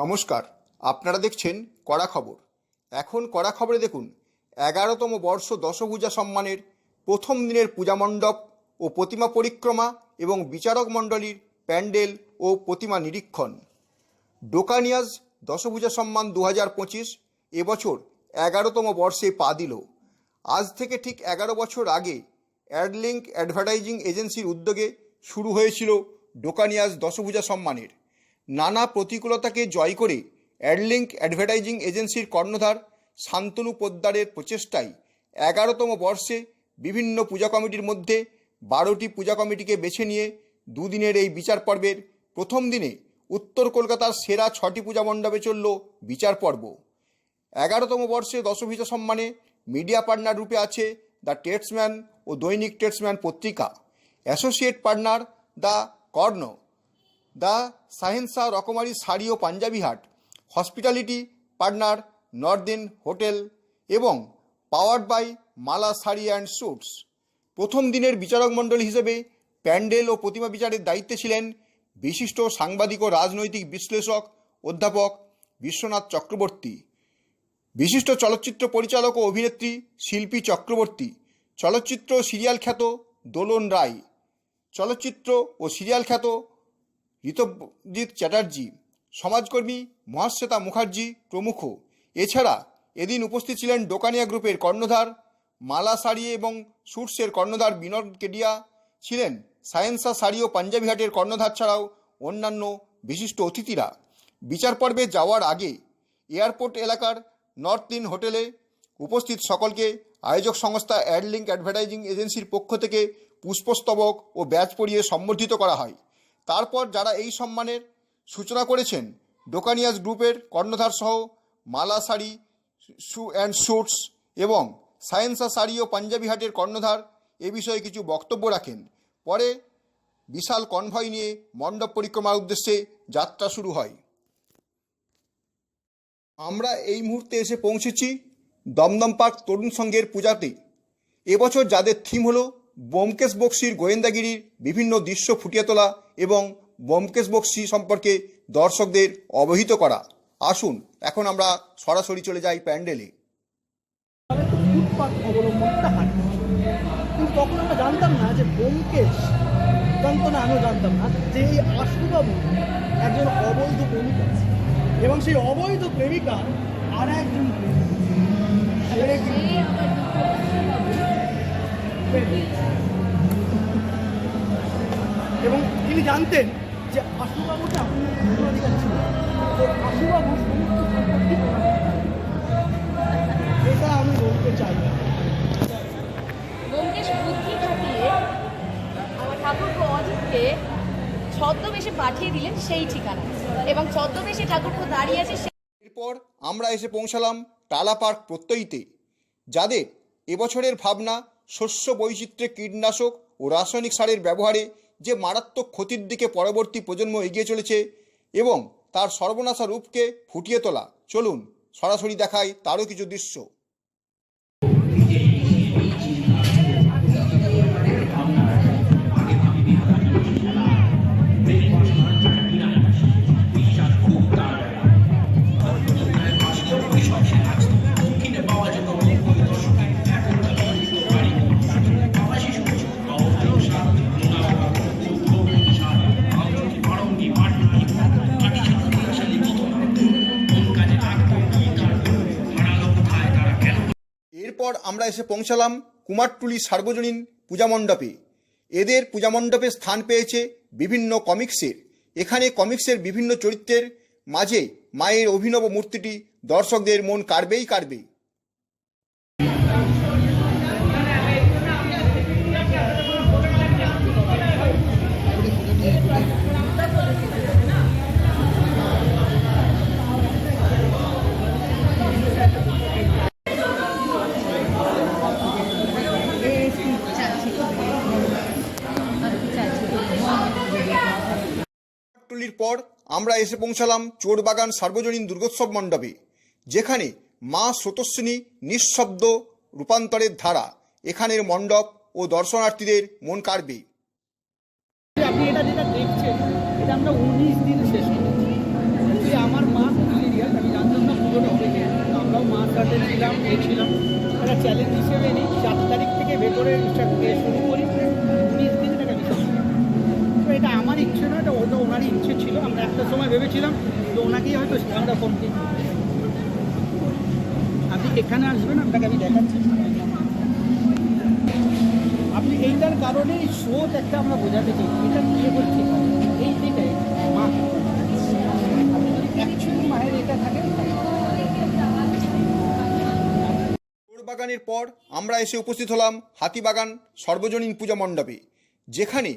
নমস্কার, আপনারা দেখছেন কড়া খবর। এখন কড়া খবরে দেখুন, এগারোতম বর্ষ দশভূজা সম্মানের প্রথম দিনের পূজা মণ্ডপ ও প্রতিমা পরিক্রমা এবং বিচারক মণ্ডলীর প্যান্ডেল ও প্রতিমা নিরীক্ষণ। ডোকানিয়াজ দশভূজা সম্মান দু হাজার পঁচিশ এবছর এগারোতম বর্ষে পা দিল। আজ থেকে ঠিক এগারো বছর আগে অ্যাডলিঙ্ক অ্যাডভার্টাইজিং এজেন্সির উদ্যোগে শুরু হয়েছিল ডোকানিয়াজ দশভূজা সম্মানের। নানা প্রতিকূলতাকে জয় করে অ্যাডলিঙ্ক অ্যাডভার্টাইজিং এজেন্সির কর্ণধার শান্তনু পোদ্দারের প্রচেষ্টায় এগারোতম বর্ষে বিভিন্ন পূজা কমিটির মধ্যে বারোটি পূজা কমিটিকে বেছে নিয়ে দুদিনের এই বিচার পর্বের প্রথম দিনে উত্তর কলকাতার সেরা ছটি পূজা মণ্ডপে চলল বিচার পর্ব। এগারোতম বর্ষে দশভূজা সম্মানে মিডিয়া পার্টনার রূপে আছে দ্য টেটসম্যান ও দৈনিক টেটসম্যান পত্রিকা। Associate partner the Karna. The Shahensha রকমারি শাড়ি ও পাঞ্জাবি হাট, হসপিটালিটি পার্টনার, নর্দিন হোটেল এবং powered by Mala sari and suits. প্রথম দিনের বিচারক মণ্ডলী হিসেবে প্যান্ডেল ও প্রতিমা বিচারের দায়িত্বে ছিলেন বিশিষ্ট সাংবাদিক ও রাজনৈতিক বিশ্লেষক অধ্যাপক বিশ্বনাথ চক্রবর্তী, বিশিষ্ট চলচ্চিত্র পরিচালক ও অভিনেত্রী শিল্পী চক্রবর্তী, চলচ্চিত্র সিরিয়াল খ্যাত দোলন রায়, চলচ্চিত্র ও সিরিয়াল খ্যাত ঋতব্রজিৎ চ্যাটার্জি, সমাজকর্মী মহাশ্বেতা মুখার্জি প্রমুখ। এছাড়া এদিন উপস্থিত ছিলেন ডোকানিয়া গ্রুপের কর্ণধার, মালা শাড়ি এবং সুটসের কর্ণধার বিনোদ কেডিয়া, ছিলেন সায়েন্সা শাড়ি ও পাঞ্জাবি হাটের কর্ণধার ছাড়াও অন্যান্য বিশিষ্ট অতিথিরা। বিচার পর্বে যাওয়ার আগে এয়ারপোর্ট এলাকার নর্থ ইন হোটেলে উপস্থিত সকলকে আয়োজক সংস্থা অ্যাডলিঙ্ক অ্যাডভার্টাইজিং এজেন্সির পক্ষ থেকে পুষ্পস্তবক ও ব্যাচ পরিয়ে সম্বর্ধিত করা হয়। তারপর যারা এই সম্মানের সূচনা করেছেন, ডোকানিয়াস গ্রুপের কর্ণধার সহ Mala sari, shoe and suits এবং সায়েন্সা শাড়ি ও পাঞ্জাবি হাটের কর্ণধার এ বিষয়ে কিছু বক্তব্য রাখেন। পরে বিশাল কনভয় নিয়ে মণ্ডপ পরিক্রমার উদ্দেশ্যে যাত্রা শুরু হয়। আমরা এই মুহূর্তে এসে পৌঁছেছি দমদম পার্ক তরুণ সংঘের পূজাতে। এবছর যাদের থিম হলো বোমকেশ বক্সির গোয়েন্দাগিরির বিভিন্ন দৃশ্য ফুটিয়ে তোলা এবং ব্যোমকেশ বক্সি সম্পর্কে দর্শকদের অবহিত করা। আসুন এখন আমরা সরাসরি চলে যাই প্যান্ডেলে। তখন আমরা জানতাম না যে ব্যোমকেশ জানতো না আমিও জানতাম না যে এই আশুবাবু একজন অবৈধ প্রেমিকা এবং সেই অবৈধ প্রেমিকা আর একজন এবং তিনি জানতেন যে আশুবাবুটা আশুবাবু সমস্ত সম্পত্তি এটা আমি বলতে চাই না ব্যোমকেশ বুদ্ধি খাটিয়ে আমার ঠাকুরকে অজিতকে ছদ্মবেশে পাঠিয়ে দিলেন সেই ঠিকানা এবং ছদ্মবেশে ঠাকুরকে দাঁড়িয়ে আছে সেই এরপর আমরা এসে পৌঁছালাম টালা পার্ক প্রত্যয়ীতে যাদের এবছরের ভাবনা শস্য বৈচিত্র্যে কীটনাশক ও রাসায়নিক সারের ব্যবহারে যে মারাত্মক ক্ষতির দিকে পরবর্তী প্রজন্ম এগিয়ে চলেছে এবং তার সর্বনাশা রূপকে ফুটিয়ে তোলা। চলুন, সরাসরি দেখায় তারও কিছু দৃশ্য। আমরা এসে পৌঁছালাম কুমারটুলি সার্বজনীন পূজা মণ্ডপে। এদের পূজা মণ্ডপে স্থান পেয়েছে বিভিন্ন কমিক্সের। এখানে কমিক্সের বিভিন্ন চরিত্রের মাঝে মায়ের অভিনব মূর্তিটি দর্শকদের মন কাড়বেই কাড়বে গাবতলির পর আমরা এসে পৌঁছালাম চোরবাগান সার্বজনীন দুর্গোৎসব মণ্ডপে, যেখানে মা স্রোতস্বিনী নিঃশব্দ রূপান্তরের ধারা, এখানের মণ্ডপ ও দর্শনার্থীদের মন কাড়বে। ছিলাম একটা চ্যালেঞ্জ হিসেবে নিই চার তারিখ থেকে ভেতরে শুরু করি। এটা আমার ইচ্ছে নয়, এটা ওটা ওনারই ইচ্ছে ছিল। আমরা একটা সময় ভেবেছিলাম যে ওনাকেই হয়তো আমরা কমপ্লিট আপনি এখানে আসবেন, আপনাকে আমি দেখাচ্ছি। আপনি এইটার কারণে স্রোত একটা আমরা বোঝাতে চাই। এটা নিয়ে বলছি এই দিকে মা বাগানের পর আমরা এসে উপস্থিত হলাম হাতিবাগান সর্বজনীন পূজা মণ্ডপে, যেখানে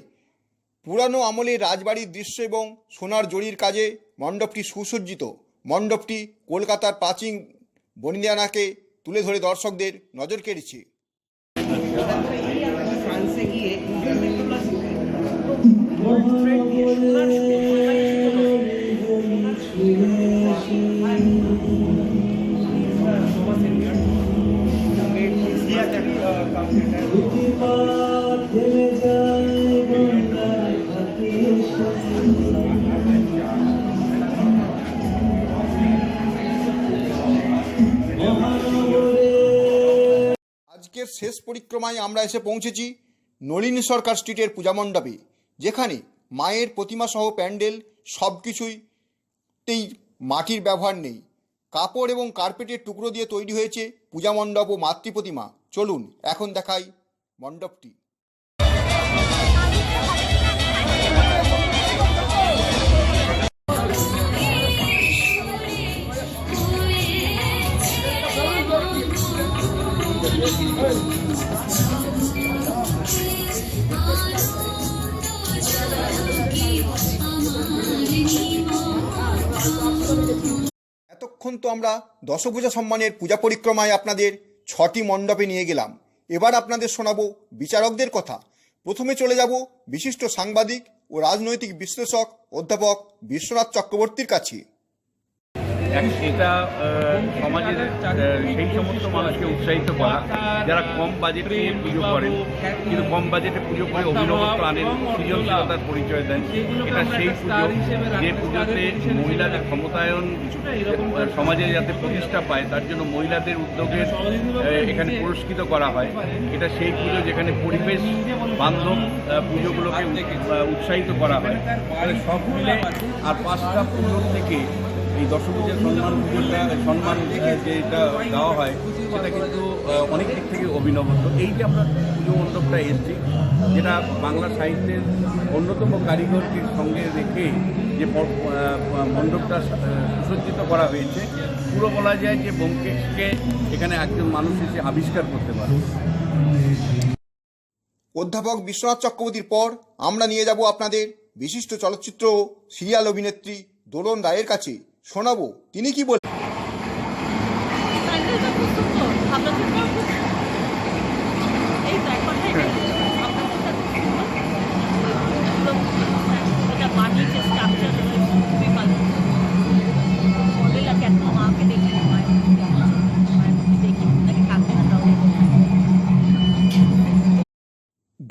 পুরানো আমলের রাজবাড়ির দৃশ্য এবং সোনার জরির কাজে মণ্ডপটি সুসজ্জিত। মণ্ডপটি কলকাতার প্রাচীন বনিদানাকে তুলে ধরে দর্শকদের নজর কেড়েছে। ফ্রান্সে গিয়ে আজকের শেষ পরিক্রমায় আমরা এসে পৌঁছেছি নলিনী সরকার স্ট্রিটের পূজা মণ্ডপে, যেখানে মায়ের প্রতিমা সহ প্যান্ডেল সব কিছুইতেই মাটির ব্যবহার নেই। কাপড় এবং কার্পেটের টুকরো দিয়ে তৈরি হয়েছে পূজা মণ্ডপ ও মাতৃ প্রতিমা চলুন, এখন দেখাই মণ্ডপটি। এতক্ষণ তো আমরা দশভূজা সম্মানের পূজা পরিক্রমায় আপনাদের ছটি মণ্ডপে নিয়ে গেলাম। এবার আপনাদের শোনাবো বিচারকদের কথা। প্রথমে চলে যাব বিশিষ্ট সাংবাদিক ও রাজনৈতিক বিশ্লেষক অধ্যাপক বিশ্বনাথ চক্রবর্তীর কাছে। এটা সমাজের সেই সমস্ত মানুষকে উৎসাহিত করা, যারা কম বাজেটে পুজো করেন, কিন্তু কম বাজেটে পুজো করে অভিনবত্ব আনেন সৃজনশীলতার পরিচয় দেন, এটা সেই পুজো, যে পুজোতে মহিলাদের ক্ষমতায়ন সমাজে যাতে প্রতিষ্ঠা পায়, তার জন্য মহিলাদের উদ্যোগে এখানে পুরস্কৃত করা হয়। এটা সেই পুজো যেখানে পরিবেশ, বান্ধব পুজোগুলোকে উৎসাহিত করা হয়। সব মিলে আর পাঁচটা পুজোর থেকে এই দশভূজের সম্মান পুজোটা সম্মান যেটা দেওয়া হয়, সেটা কিন্তু অনেক দিক থেকে অভিনবত্ব এই যে আমরা পুজো মণ্ডপটা এসেছি, যেটা বাংলা সাহিত্যের অন্যতম কারিগরকে সঙ্গে রেখে যে মণ্ডপটা সুসজ্জিত করা হয়েছে, পুরো বলা যায় যে ব্যোমকেশকে এখানে একজন মানুষ এসে আবিষ্কার করতে পারে। অধ্যাপক বিশ্বনাথ চক্রবর্তীর পর আমরা নিয়ে যাব আপনাদের বিশিষ্ট চলচ্চিত্র, সিরিয়াল অভিনেত্রী দোলন রায়ের কাছে। শোনাবো। তিনি কি বলেন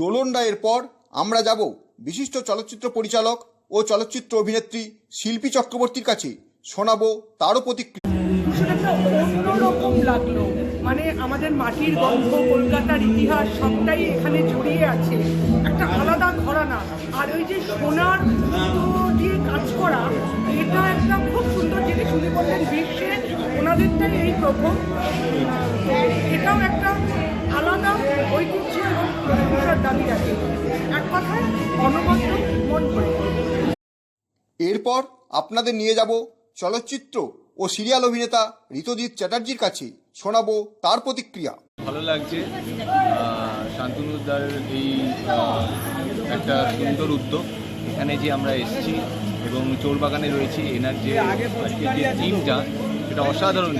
দোলন রায়ের পর আমরা যাব বিশিষ্ট চলচ্চিত্র পরিচালক ও চলচ্চিত্র অভিনেত্রী শিল্পী চক্রবর্তীর কাছে। শোনাবো তারও প্রতিক্রিয়া। অন্যরকম লাগল। মানে আমাদের মাটির গন্ধ কলকাতার ইতিহাস সবটাই এখানে জড়িয়ে আছে। একটা আলাদা ঘরানা। আর ওই যে সোনার দিয়ে কাজ করা এটা একটা খুব সুন্দর জিনিস। উনি বললেন বিশ্বে ওনাদেরটাই এই প্রথম। এটাও একটা আলাদা ঐতিহ্য এবং প্রশংসার দাবি রাখে। এক কথায় অনবদ্য মন করে। এরপর আপনাদের নিয়ে যাব চলচ্চিত্র ও সিরিয়াল অভিনেতা ঋতজিৎ চ্যাটার্জির কাছে শোনাবো তার প্রতিক্রিয়া। ভালো লাগছে। শান্তনুদার এই একটা সুন্দর উদ্যোগ। এখানে যে আমরা এসেছি এবং চোরবাগানে রয়েছি, এনার যে আজকের যে টিমটা সেটা অসাধারণ।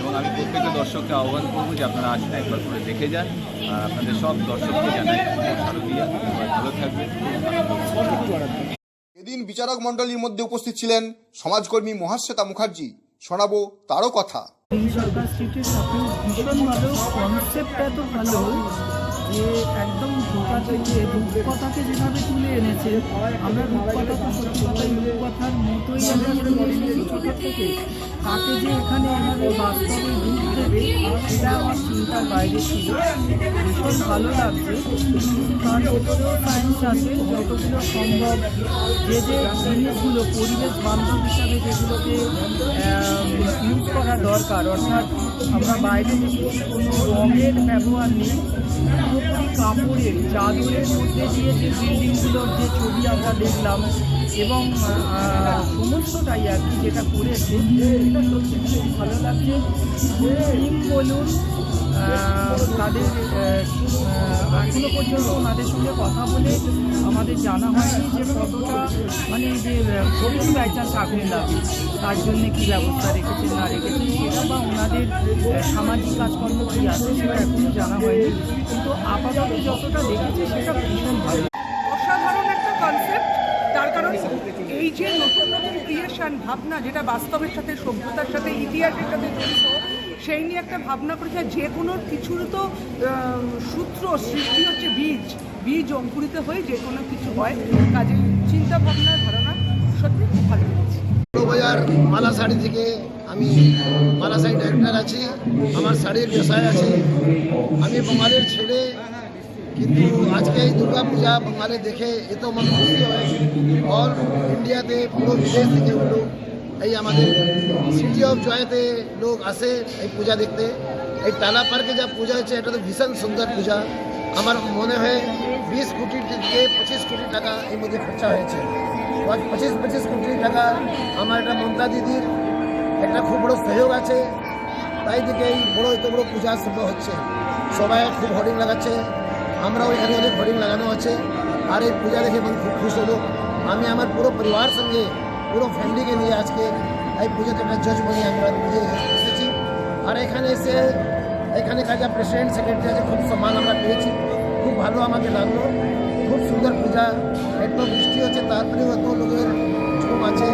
এবং আমি প্রত্যেকটা দর্শককে আহ্বান করব যে আপনারা আসুন, একবার করে দেখে যান। আপনাদের সব দর্শককে জানাই ভালো থাকবেন। এদিন বিচারক মণ্ডলীর মধ্যে উপস্থিত ছিলেন সমাজকর্মী মহাশ্বেতা মুখার্জি। শোনাবো তারও কথা। সরকার কনসেপ্ট এত ভালো যে একদম সরকার থেকে রূপকথাকে যেভাবে তুলে এনেছে, আমরা রূপকথা তো সত্যি কথাই রূপকথার মতোই আমরা তুলে এসেছি ছোটোর থেকে। তাকে যে এখানে এভাবে বাস্তবে রূপ দেবে এটা আমার চিন্তার বাইরে ছিল। ভীষণ ভালো লাগছে। তার ভেতরেও সায়েন্স আছে, যতগুলো সম্ভব যে যে জিনিসগুলো পরিবেশ বান্ধব হিসাবে যেগুলোকে ইউজ করা দরকার, অর্থাৎ আমরা বাইরে কোনো রঙের ব্যবহার নেই। কাপড়ের, চাদরের মধ্যে দিয়ে যে বিল্ডিংগুলোর যে ছবি আমরা দেখলাম এবং সমস্তটাই আর কি যেটা করেছে, এটা সত্যি খুব ভালো লাগছে। বলুন তাদের এখনও পর্যন্ত ওনাদের সঙ্গে কথা বলে আমাদের জানা হয়নি যে কতটা মানে যে যদি বাই চান্স আগুন লাগে তার জন্য কি ব্যবস্থা রেখেছেন, না রেখেছেন, সেটা বা ওনাদের সামাজিক কাজকর্ম কী আছে, সেটা এখনও জানা হয়নি। কিন্তু আপাতত যতটা দেখেছি, সেটা ভীষণ ভালো। একটা তার কারণ এই যে নতুন নতুন ক্রিয়েশন ভাবনা, যেটা বাস্তবের সাথে, সভ্যতার সাথে, ইতিহাসের সাথে জড়িত সেই নিয়ে একটা ভাবনা করেছে। যে কোনো কিছুর তো সূত্র সৃষ্টি হচ্ছে বীজ। বীজ অঙ্কুরিত হয়ে যে কোনো কিছু হয়। কাজে চিন্তা ভাবনা ধারণা সত্যি খুব ভালো লেগেছে। বাজার মালা শাড়ি থেকে আমি মালা শাড়ি ডাইরেক্টর আছি, আমার শাড়ির ব্যবসায় আছে। আমি বাঙালির ছেলে, কিন্তু আজকে এই দুর্গা পূজা বাঙালি দেখে এত মন খুশি হয়। অল ইন্ডিয়াতে পুরো বিদেশ থেকে লোক এই আমাদের সিটি অফ জয়তে লোক আসে এই পূজা দেখতে। এই টালা পার্কে যা পূজা হচ্ছে, এটা তো ভীষণ সুন্দর পূজা। আমার মনে হয় বিশ কোটি থেকে পঁচিশ কোটি টাকা এর মধ্যে খরচা হয়েছে। পঁচিশ পঁচিশ কোটি টাকা আমার একটা মমতা দিদির একটা খুব বড় সহযোগ আছে। তাই দিকে এই বড়, এত বড় পূজা সম্ভব হচ্ছে। সবাই খুব হোর্ডিং লাগাচ্ছে। আমরাও এখানে অনেক হোর্ডিং লাগানো আছে। আর এই পূজা দেখে আমি খুব খুশ হলো। আমি আমার পুরো পরিবার সঙ্গে পুরো ফ্যামিলিকে নিয়ে আজকে এই পুজোতে একটা জজ বনি আমরা পুজো এসেছি। আর এখানে এসে এখানকার যা প্রেসিডেন্ট সেক্রেটারি আছে খুব সম্মান আমরা পেয়েছি। খুব ভালো আমাকে লাগল। খুব সুন্দর পূজা এত বৃষ্টি হচ্ছে তারপরেও এত লোকের জুম আছে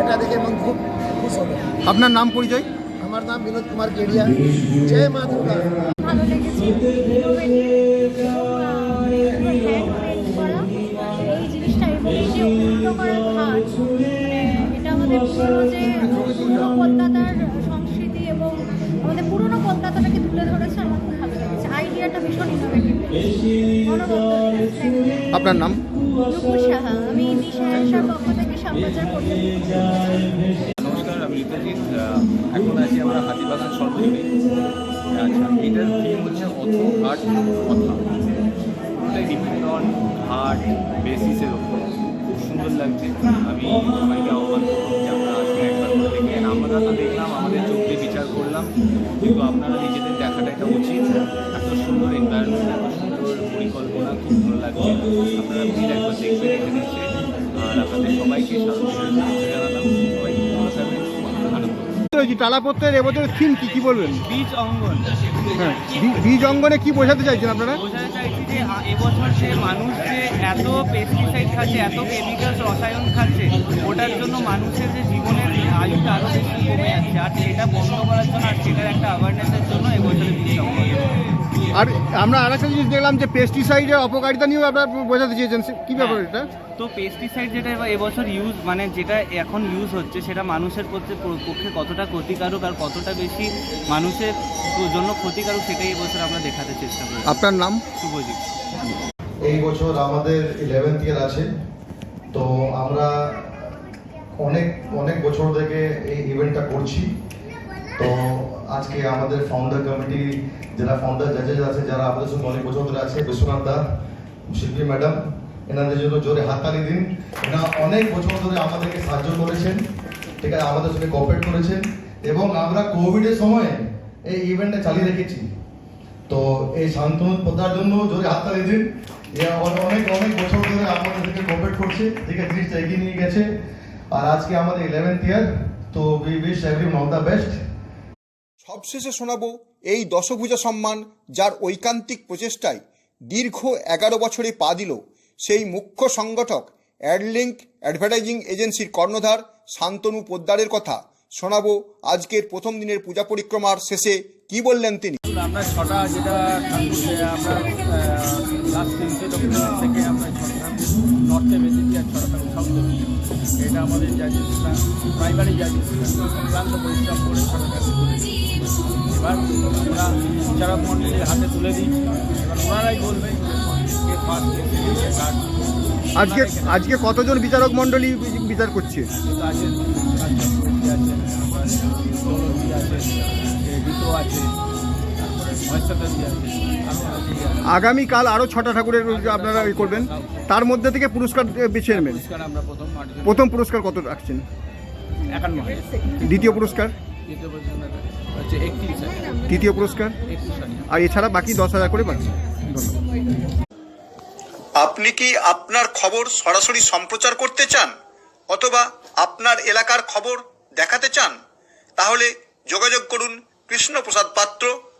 এটা দেখে মন খুব খুশ হলো আপনার নাম পরিচয়? আমার নাম বিনোদ কুমার কেডিয়া। জয় মা দুর্গা। ভালো লেগেছে। এবং আমাদের পুরনো কলকাতাটাকে তুলে ধরেছে আমার খুব ভালো লেগেছে। আইডিয়াটা ভীষণ ইনোভেটিভ আপনার নাম? নুপুর সাহা। আমি দিশা আসার পক্ষ থেকে নমস্কার আমি ঋতুজিৎ এখন আছি আমরা হাতিবাগান সর্বজনীন। আচ্ছা এটার থিম হচ্ছে অথ আর্ট কথা। ওটাই ডিপেন্ড অন আর্ট বেসিসের ওপর খুব সুন্দর লাগছে। আমি সবাইকে আহ্বান করব যে আপনারা আসলে একবার করে তো দেখলাম, আমাদের চোখ দিয়ে বিচার করলাম। কিন্তু আপনারা নিজেদের দেখাটা এটা উচিত। এত সুন্দর এনভায়রনমেন্ট এত সুন্দর পরিকল্পনা, খুব ভালো লাগছে। আপনারা টালাপত্রের এবছর থিম কি? কি বলবেন? বীজ অঙ্গন। হ্যাঁ বীজ অঙ্গনে কি বোঝাতে চাইছেন আপনারা? বোঝাতে চাইছি যে এবছর যে মানুষ যে এত পেস্টিসাইড খাচ্ছে এত কেমিক্যালস রসায়ন খাচ্ছে ওটার জন্য মানুষের যে জীবনের আয়ুটা আরও বেশি কমে যাচ্ছে। আর সেটা বন্ধ করার জন্য আর সেটার একটা অ্যাওয়ারনেসের জন্য এবছরের বীজ অঙ্গন। আর আমরা আর একটা জিনিস দেখলাম যে পেস্টিসাইডের অপকারিতা নিয়েও আপনারা বোঝাতে চেয়েছেন। কি ব্যাপার এটা? তো পেস্টিসাইড যেটা এবছর ইউজ মানে যেটা এখন ইউজ হচ্ছে সেটা মানুষের পক্ষে পক্ষে কতটা ক্ষতিকারক আর কতটা বেশি মানুষের জন্য ক্ষতিকারক সেটাই এবছর আমরা দেখাতে চেষ্টা করি আপনার নাম? শুভজিৎ। এই বছর আমাদের ইলেভেন্থ ইয়ার আছে। তো আমরা অনেক অনেক বছর থেকে এই ইভেন্টটা করছি। তো আজকে আমাদের ফাউন্ডার কমিটি যারা ফাউন্ডার জাজেস আছে, যারা আমাদের সঙ্গে অনেক বছর ধরে আছে, বিশ্বনাথ দা, শিল্পী ম্যাডাম এনাদের জন্য জোরে হাততালি দিন। এনারা অনেক বছর ধরে আমাদেরকে সাহায্য করেছেন, ঠিক আছে, আমাদের সঙ্গে কোঅপারেট করেছেন, এবং আমরা কোভিডের সময় এই ইভেন্টটা চালিয়ে রেখেছি। তো এই শান্তনু পদার জন্য জোরে হাততালি দিন। অনেক অনেক বছর ধরে আমাদের থেকে কোঅপারেট করছে, ঠিক আছে, জিনিসটা এগিয়ে নিয়ে গেছে। আর আজকে আমাদের ইলেভেন্থ ইয়ার তো we wish every of the best সবশেষে শোনাবো এই দশভূজা সম্মান যার ঐকান্তিক প্রচেষ্টায় দীর্ঘ এগারো বছরে পা দিল। সেই মুখ্য সংগঠক অ্যাডলিঙ্ক অ্যাডভার্টাইজিং এজেন্সির কর্ণধার শান্তনু পোদ্দারের কথা শোনাবো আজকের প্রথম দিনের পূজা পরিক্রমার শেষে। কি বললেন তিনি? আমরা ছটা, যেটা আমরা লাস্ট থেকে আমরা নর্থে বেশি আর ঠাকুর সাউথে এটা আমাদের জাজিস্ট্রান প্রাইমারি জাজিস্ট্রান অক্লান্ত পরিশ্রম করে ছটা এবার আমরা বিচারক মন্ডলীর হাতে তুলে দিই এবার ওনারাই বলবেন কে ফার্স্ট কে সেকেন্ড কে থার্ড আজকে আজকে কতজন বিচারক মণ্ডলী বিচার করছে আছে আছে আছে আগামীকাল আরও ছটা ঠাকুরের আপনারা ই করবেন। তার মধ্যে থেকে পুরস্কার বেছে নেবেন। প্রথম পুরস্কার কত রাখছেন? দ্বিতীয় পুরস্কার? তৃতীয় পুরস্কার? আর এছাড়া বাকি দশ হাজার করে পাচ্ছেন আপনি কি আপনার খবর সরাসরি সম্প্রচার করতে চান? অথবা আপনার এলাকার খবর দেখাতে চান? তাহলে যোগাযোগ করুন Krishnaprasad Patra